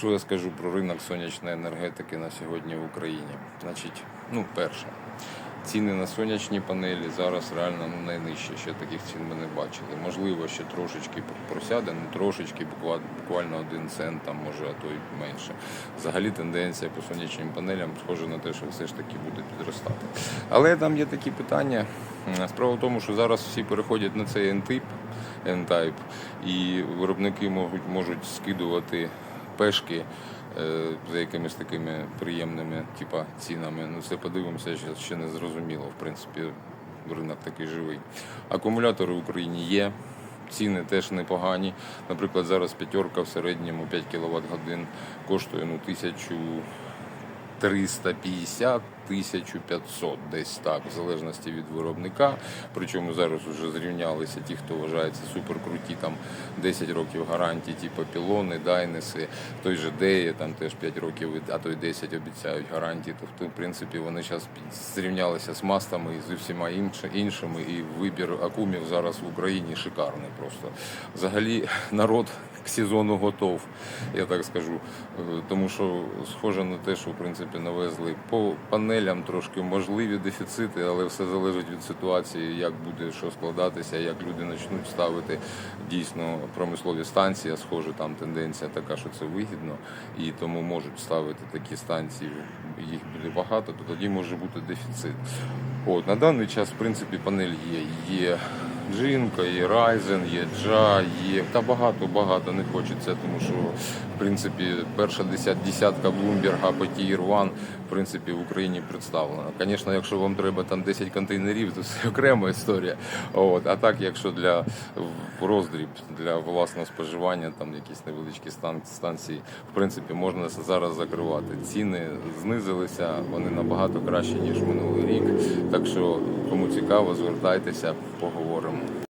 Що я скажу про ринок сонячної енергетики на сьогодні в Україні? Значить, ну, перше, ціни на сонячні панелі зараз реально ну, найнижчі. Ще таких цін ми не бачили. Можливо, ще трошечки просяде, ну трошечки, буквально, один цент, там може, а то й менше. Взагалі тенденція по сонячним панелям схожа на те, що все ж таки буде підростати. Але там є такі питання. Справа в тому, що зараз всі переходять на цей N-тип, N-type, і виробники можуть, можуть скидувати пешки е, за якимись такими приємними типа, цінами. Ну, це подивимося, що ще не зрозуміло. В принципі, ринок такий живий. Акумулятори в Україні є. Ціни теж непогані. Наприклад, зараз п'ятерка в середньому 5 кВт годин коштує ну, 1350 1500 десь так, в залежності від виробника. Причому зараз вже зрівнялися ті, хто вважається суперкруті, там 10 років гарантії, типу пілони, дайнеси, той же Деє, там теж 5 років, а то й 10 обіцяють гарантії. Тобто, в принципі, вони зараз зрівнялися з мастами і з усіма іншими. І вибір акумів зараз в Україні шикарний просто. Взагалі народ к сезону готов, я так скажу. Е, Тому що схоже на те, що в принципі навезли по панелям трошки можливі дефіцити, але все залежить від ситуації, як буде що складатися, як люди почнуть ставити дійсно промислові станції. Схоже, там тенденція така, що це вигідно, і тому можуть ставити такі станції. Їх буде багато, то тоді може бути дефіцит. От на даний час, в принципі, панель є. Є Джинка, є Ryzen, є Джа, є та багато багато не хочеться, тому що в принципі перша десятка Bloomberg по Tier 1 в принципі в Україні представлена. Звісно, якщо вам треба там 10 контейнерів, то це окрема історія. От а так, якщо для роздріб для власного споживання, там якісь невеличкі стан- станції, в принципі, можна зараз закривати. Ціни знизилися, вони набагато краще ніж минулий рік. Так що кому цікаво, звертайтеся, поговоримо.